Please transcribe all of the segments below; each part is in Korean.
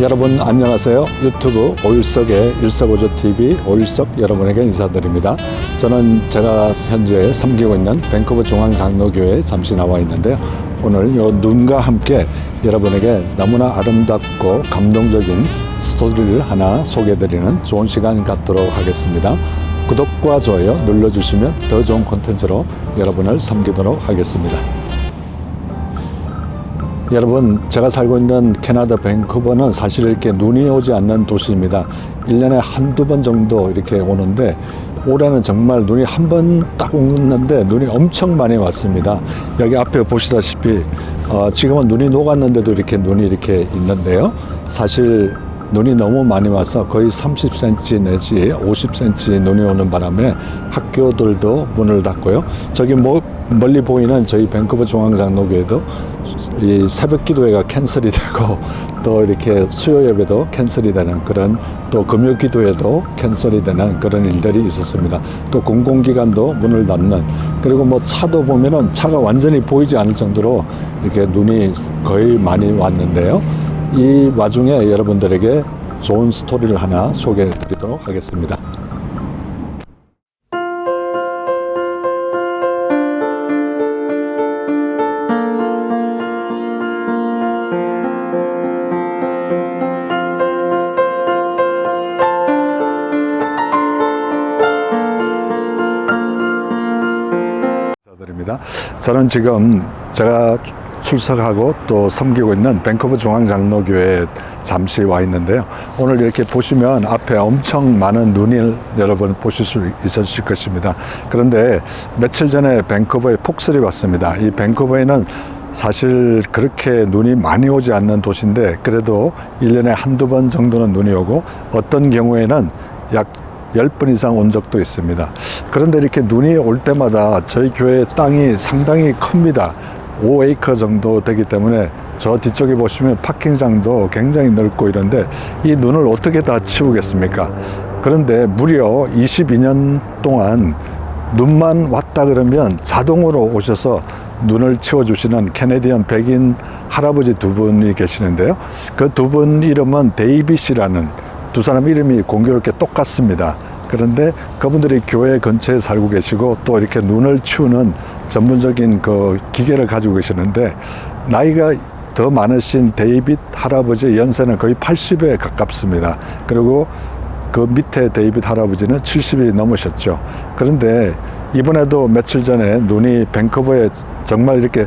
여러분 안녕하세요. 유튜브 오일석의 일석오조 TV 오일석 여러분에게 인사드립니다. 저는 제가 현재 섬기고 있는 밴쿠버 중앙장로교회에 잠시 나와 있는데요. 오늘 요 눈과 함께 여러분에게 너무나 아름답고 감동적인 스토리를 하나 소개해드리는 좋은 시간 갖도록 하겠습니다. 구독과 좋아요 눌러주시면 더 좋은 콘텐츠로 여러분을 섬기도록 하겠습니다. 여러분, 제가 살고 있는 캐나다 밴쿠버는 사실 이렇게 눈이 오지 않는 도시입니다. 1년에 한두 번 정도 이렇게 오는데, 올해는 정말 눈이 한 번 딱 오는데 눈이 엄청 많이 왔습니다. 여기 앞에 보시다시피, 어, 지금은 눈이 녹았는데도 이렇게 눈이 이렇게 있는데요. 사실 눈이 너무 많이 와서 거의 30cm 내지 50cm 눈이 오는 바람에 학교들도 문을 닫고요. 저기 뭐 멀리 보이는 저희 밴쿠버 중앙장로교회도 이 새벽 기도회가 캔슬이 되고 또 이렇게 수요 예배도 캔슬이 되는 그런 또 금요 기도회도 캔슬이 되는 그런 일들이 있었습니다. 또 공공기관도 문을 닫는 그리고 뭐 차도 보면은 차가 완전히 보이지 않을 정도로 이렇게 눈이 거의 많이 왔는데요. 이 와중에 여러분들에게 좋은 스토리를 하나 소개해 드리도록 하겠습니다. 저는 지금 제가 출석하고 또 섬기고 있는 밴쿠버 중앙장로교회에 잠시 와 있는데요. 오늘 이렇게 보시면 앞에 엄청 많은 눈을 여러분 보실 수 있으실 것입니다. 그런데 며칠 전에 밴쿠버에 폭설이 왔습니다. 이 밴쿠버에는 사실 그렇게 눈이 많이 오지 않는 도시인데 그래도 일년에 한두 번 정도는 눈이 오고 어떤 경우에는 약 10번 이상 온 적도 있습니다. 그런데 이렇게 눈이 올 때마다 저희 교회 땅이 상당히 큽니다. 5에이커 정도 되기 때문에 저 뒤쪽에 보시면 파킹장도 굉장히 넓고 이런데 이 눈을 어떻게 다 치우겠습니까? 그런데 무려 22년 동안 눈만 왔다 그러면 자동으로 오셔서 눈을 치워주시는 캐네디언 백인 할아버지 두 분이 계시는데요. 그 두 분 이름은 데이빗이라는 두 사람 이름이 공교롭게 똑같습니다. 그런데 그분들이 교회 근처에 살고 계시고 또 이렇게 눈을 치우는 전문적인 그 기계를 가지고 계시는데 나이가 더 많으신 데이빗 할아버지의 연세는 거의 80에 가깝습니다. 그리고 그 밑에 데이빗 할아버지는 70이 넘으셨죠. 그런데 이번에도 며칠 전에 눈이 밴쿠버에 정말 이렇게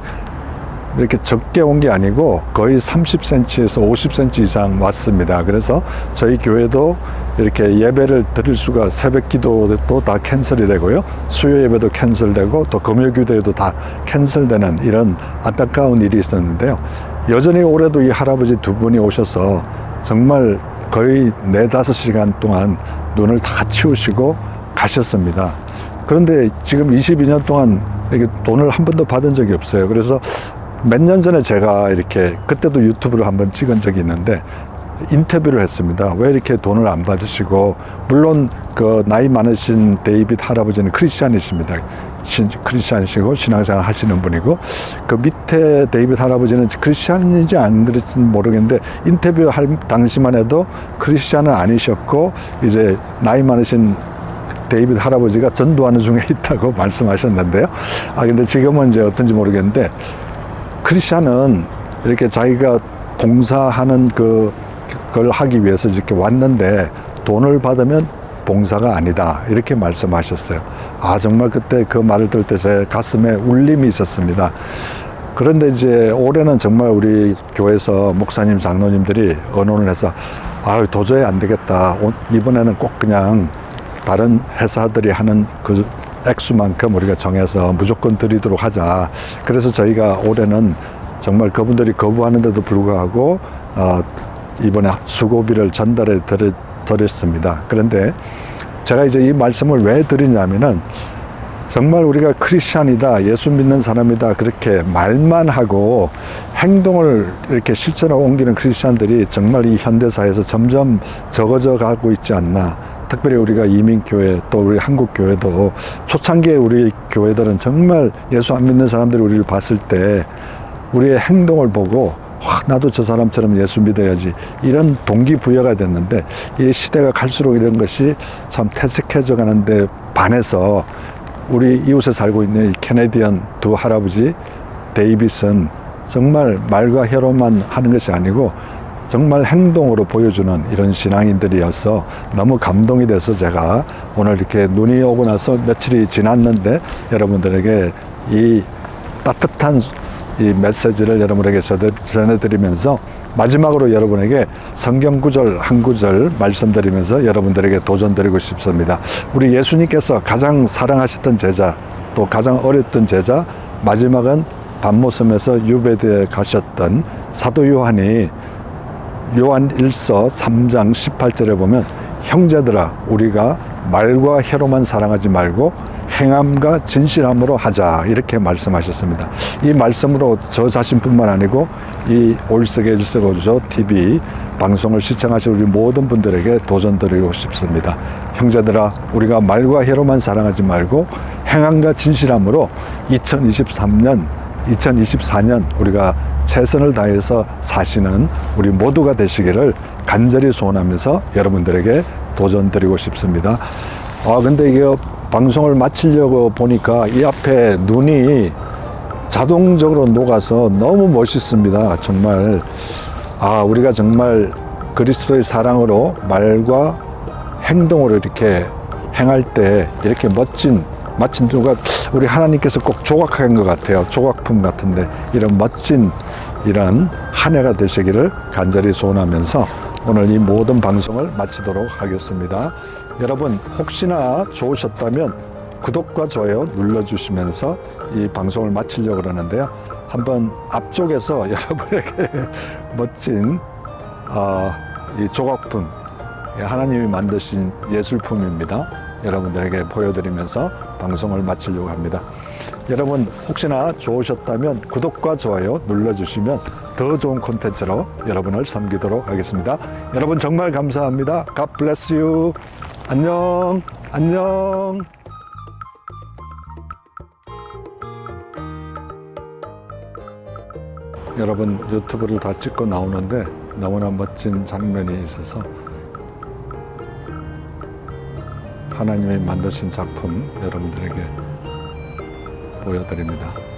이렇게 적게 온 게 아니고 거의 30cm에서 50cm 이상 왔습니다. 그래서 저희 교회도 이렇게 예배를 드릴 수가 새벽 기도도 다 캔슬이 되고요. 수요 예배도 캔슬되고 또 금요 기도에도 다 캔슬되는 이런 안타까운 일이 있었는데요. 여전히 올해도 이 할아버지 두 분이 오셔서 정말 거의 네 다섯 시간 동안 눈을 다 치우시고 가셨습니다. 그런데 지금 22년 동안 이렇게 돈을 한 번도 받은 적이 없어요. 그래서 몇 년 전에 제가 이렇게 그때도 유튜브를 한번 찍은 적이 있는데 인터뷰를 했습니다. 왜 이렇게 돈을 안 받으시고 물론 그 나이 많으신 데이빗 할아버지는 크리스찬이십니다. 신, 크리스찬이시고 신앙생활 하시는 분이고 그 밑에 데이빗 할아버지는 크리스찬인지 안 그랬지 모르겠는데 인터뷰 할 당시만 해도 크리스찬은 아니셨고 이제 나이 많으신 데이빗 할아버지가 전도하는 중에 있다고 말씀하셨는데요. 아 근데 지금은 이제 어떤지 모르겠는데 크리스찬은 이렇게 자기가 봉사하는 그, 그걸 하기 위해서 이렇게 왔는데 돈을 받으면 봉사가 아니다. 이렇게 말씀하셨어요. 아, 정말 그때 그 말을 들을 때 제 가슴에 울림이 있었습니다. 그런데 이제 올해는 정말 우리 교회에서 목사님, 장로님들이 언론을 해서 아 도저히 안 되겠다. 오- 이번에는 꼭 그냥 다른 회사들이 하는 그 액수만큼 우리가 정해서 무조건 드리도록 하자. 그래서 저희가 올해는 정말 그분들이 거부하는데도 불구하고 어, 이번에 수고비를 전달해 드리, 드렸습니다. 그런데 제가 이제 이 말씀을 왜 드리냐면은 정말 우리가 크리스찬이다, 예수 믿는 사람이다, 그렇게 말만 하고 행동을 이렇게 실천으로 옮기는 크리스찬들이 정말 이 현대사에서 점점 적어져 가고 있지 않나. 특별히 우리가 이민교회 또 우리 한국교회도 초창기에 우리 교회들은 정말 예수 안 믿는 사람들이 우리를 봤을 때 우리의 행동을 보고 와, 나도 저 사람처럼 예수 믿어야지. 이런 동기부여가 됐는데 이 시대가 갈수록 이런 것이 참 퇴색해져 가는데 반해서 우리 이웃에 살고 있는 이 캐네디언 두 할아버지 데이비슨 정말 말과 혀로만 하는 것이 아니고 정말 행동으로 보여주는 이런 신앙인들이어서 너무 감동이 돼서 제가 오늘 이렇게 눈이 오고 나서 며칠이 지났는데 여러분들에게 이 따뜻한 이 메시지를 여러분에게 전해- 전해드리면서 마지막으로 여러분에게 성경 구절 한 구절 말씀드리면서 여러분들에게 도전드리고 싶습니다. 우리 예수님께서 가장 사랑하셨던 제자 또 가장 어렸던 제자 마지막은 밤모섬에서 유배대에 가셨던 사도 요한이 요한 1서 3장 18절에 보면 형제들아 우리가 말과 혀로만 사랑하지 말고 행함과 진실함으로 하자 이렇게 말씀하셨습니다. 이 말씀으로 저 자신뿐만 아니고 이 올석의 일석오조 TV 방송을 시청하신 우리 모든 분들에게 도전드리고 싶습니다. 형제들아 우리가 말과 혀로만 사랑하지 말고 행함과 진실함으로 2023년 2024년 우리가 최선을 다해서 사시는 우리 모두가 되시기를 간절히 소원하면서 여러분들에게 도전 드리고 싶습니다. 아 근데 이게 방송을 마치려고 보니까 이 앞에 눈이 자동적으로 녹아서 너무 멋있습니다. 정말 아 우리가 정말 그리스도의 사랑으로 말과 행동으로 이렇게 행할 때 이렇게 멋진 마침 누가 우리 하나님께서 꼭 조각한 것 같아요. 조각품 같은데 이런 멋진 이런 한 해가 되시기를 간절히 소원하면서 오늘 이 모든 방송을 마치도록 하겠습니다. 여러분 혹시나 좋으셨다면 구독과 좋아요 눌러주시면서 이 방송을 마치려고 그러는데요. 한번 앞쪽에서 여러분에게 멋진 어, 이 조각품 예, 하나님이 만드신 예술품입니다. 여러분들에게 보여드리면서 방송을 마치려고 합니다. 여러분 혹시나 좋으셨다면 구독과 좋아요 눌러주시면 더 좋은 콘텐츠로 여러분을 섬기도록 하겠습니다. 여러분 정말 감사합니다. God bless you. 안녕. 안녕. 여러분 유튜브를 다 찍고 나오는데 너무나 멋진 장면이 있어서 하나님이 만드신 작품 여러분들에게 보여드립니다.